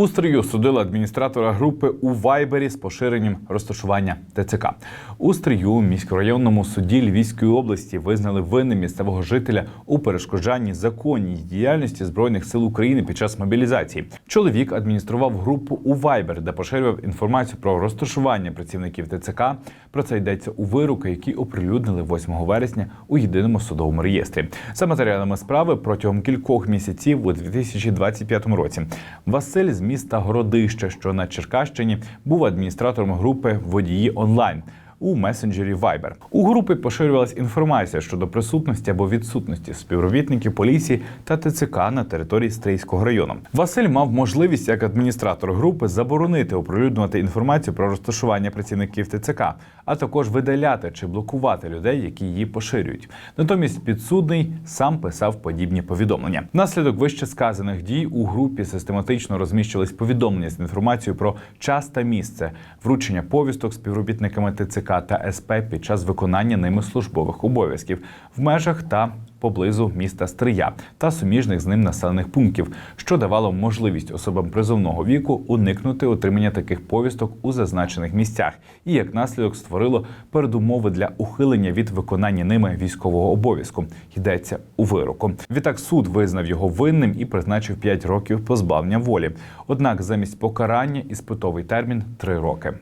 У Стрию судили адміністратора групи у Вайбері з поширенням розташування ТЦК. У Стрию міськрайонному суді Львівської області визнали винним місцевого жителя у перешкоджанні законній діяльності збройних сил України під час мобілізації. Чоловік адміністрував групу у Вайбер, де поширював інформацію про розташування працівників ТЦК. Про це йдеться у вироку, який оприлюднили 8 вересня у єдиному судовому реєстрі. За матеріалами справи протягом кількох місяців у 2025 році Василь з міста Городище, що на Черкащині, був адміністратором групи водії онлайн. У месенджері Viber. у групи поширювалась інформація щодо присутності або відсутності співробітників поліції та ТЦК на території Стрийського району. Василь мав можливість як адміністратор групи заборонити оприлюднювати інформацію про розташування працівників ТЦК, а також видаляти чи блокувати людей, які її поширюють. Натомість підсудний сам писав подібні повідомлення. Внаслідок вище сказаних дій у групі систематично розміщувались повідомлення з інформацією про час та місце вручення повісток співробітниками ТЦК та СП під час виконання ними службових обов'язків в межах та поблизу міста Стрия та суміжних з ним населених пунктів, що давало можливість особам призовного віку уникнути отримання таких повісток у зазначених місцях, і як наслідок створило передумови для ухилення від виконання ними військового обов'язку. Йдеться у вироку. Відтак суд визнав його винним і призначив 5 років позбавлення волі. Однак замість покарання іспитовий термін 3 роки.